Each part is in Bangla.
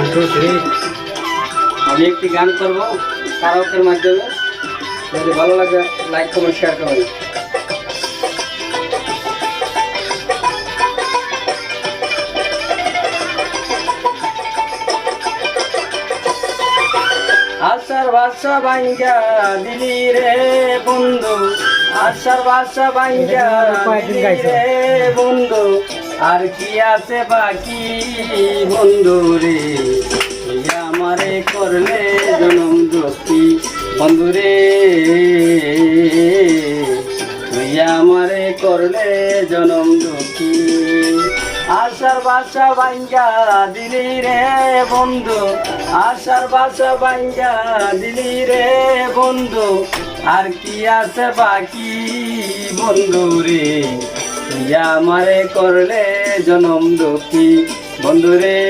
ওয়ান টু থ্রি আমি একটি গান করব কারাওকের মাধ্যমে। যদি ভালো লাগে লাইক কমেন্ট শেয়ার করবেন। আশার বাসা বাইঙ্গা দিলি রে বন্ধু। আশার বাসা বাইঙ্গা দিলি রে বন্ধু। আর কি আছে বাকি, বন্ধু রে? আমারে করলে জনম দোস্তি, বন্ধু রে? তুই আমারে করলে জনম দুঃখী আশার বাসা বাইঙ্গা দিলি রে, বন্ধু। আশার বাসা বাইঙ্গা দিলি রে, বন্ধু। আর কি আছে বাকি, বন্ধু রে? তুই আমারে করলে জনম দুঃখী। বন্ধু রে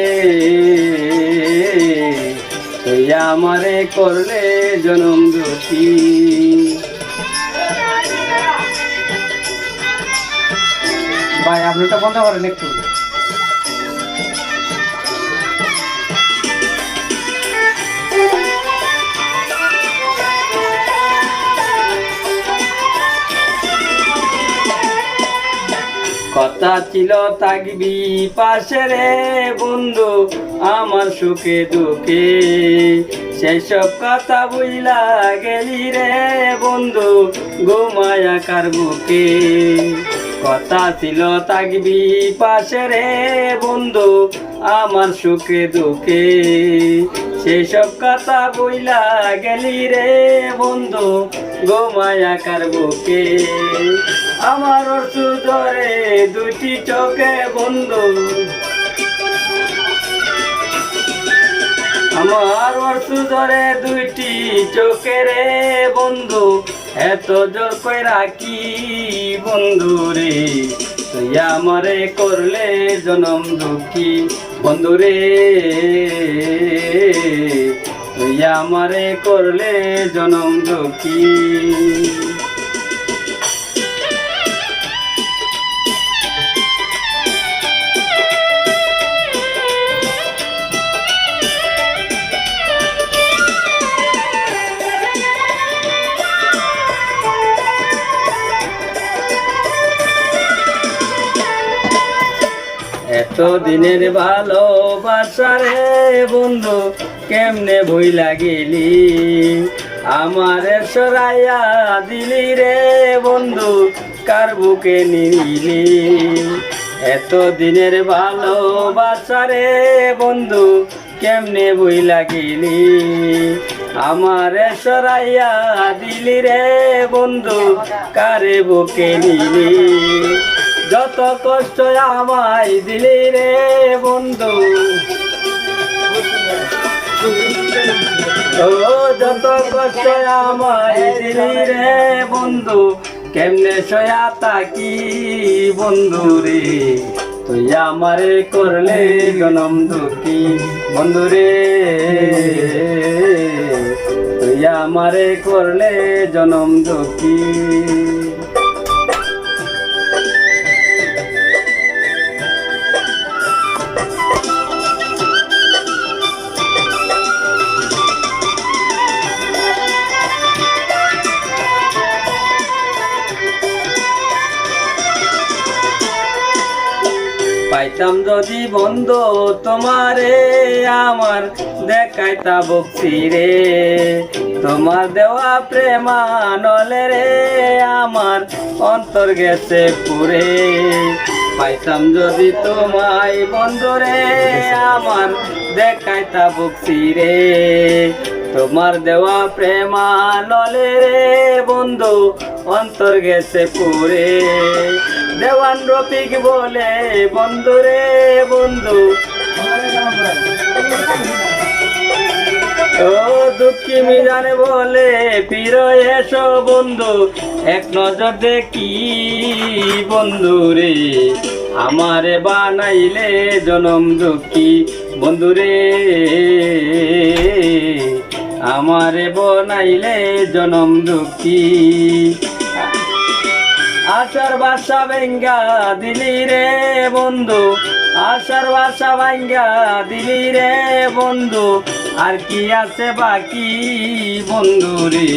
তুই আমারে করলে জনম দুঃখী। ভাই আপনি তো বন্ধ করেন একটু। কথা ছিল থাকবি পাশে রে বন্ধু, আমার সুখে দুঃখে। সেসব কথা বুঝলা গেলি রে বন্ধু ঘুমায়া কার বুকে। কথা ছিল থাকবি পাশে রে বন্ধু, আমার সুখে দুঃখে। সেসব কথা বইলা গেলি রে বন্ধু গোমায়া কার বুকে। আমার সুদরে দুটি চোখে বন্ধু। আমার সুদরে দুইটি চোখে রে বন্ধু, এত জোর কই রাখি বন্ধু রে? তুই আমারে করলে জনম দুঃখী। বন্ধুরে তুই আমারে করলে জনম দুঃখী। দিনের ভালোবাসা রে বন্ধু, কেমনে বই লাগিলি আমার সরাইয়া দিলি রে বন্ধু, কার বুকে নিলি? এত দিনের রে বন্ধু, কেমনে বই লাগিলি আমার সরাইয়া দিলি রে বন্ধু, কারে বুকে নিলি? যত কষ্ট আমায় দিলি রে বন্ধু, ও যত কষ্ট আমায় দিলি রে বন্ধু, কেমনে সয়া তাকি বন্ধু রে? তুই আমারে করলে জনম দুঃখী বন্ধু রে। তুই আমারে করলে জনম দুঃখী। পাইতাম যদি বন্ধ তোমারে, আমার দেখাইতা বক্সি রে। তোমার দেওয়া প্রেমানলে রে, আমার অন্তর গেছে পুরে। পাইতাম যদি তোমায় বন্ধ রে, আমার দেখাইতা বক্সি রে। তোমার দেওয়া প্রেমানলে রে, বন্ধু, অন্তর গেছে পুরে। দেওয়ান রফিক বলে, বন্ধু রে, বন্ধু। ও দুঃখী মিজানে বলে, ফির এসো বন্ধু, এক নজর দেখি বন্ধু রে। আমারে বানাইলে জনম দুঃখী বন্ধু রে। আমারে বনাইলে জনম দুঃখী আশার বাসা বেঙ্গা দিলি রে বন্ধু, আশার বাসা ভাঙ্গা দিলি রে বন্ধু, আর কি আছে বাকি বন্ধু রে?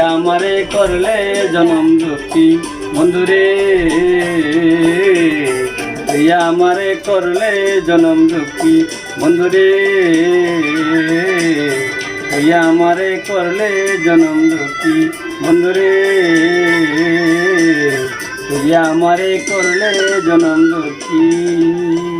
আমারে করলে জনম দুঃখী বন্ধু রে। আমারে করলে জনম দুঃখী বন্ধু রে। আমারে করলে জনম দুঃখী বন্ধু রে। তুই আমারে করলে জনম দুঃখী।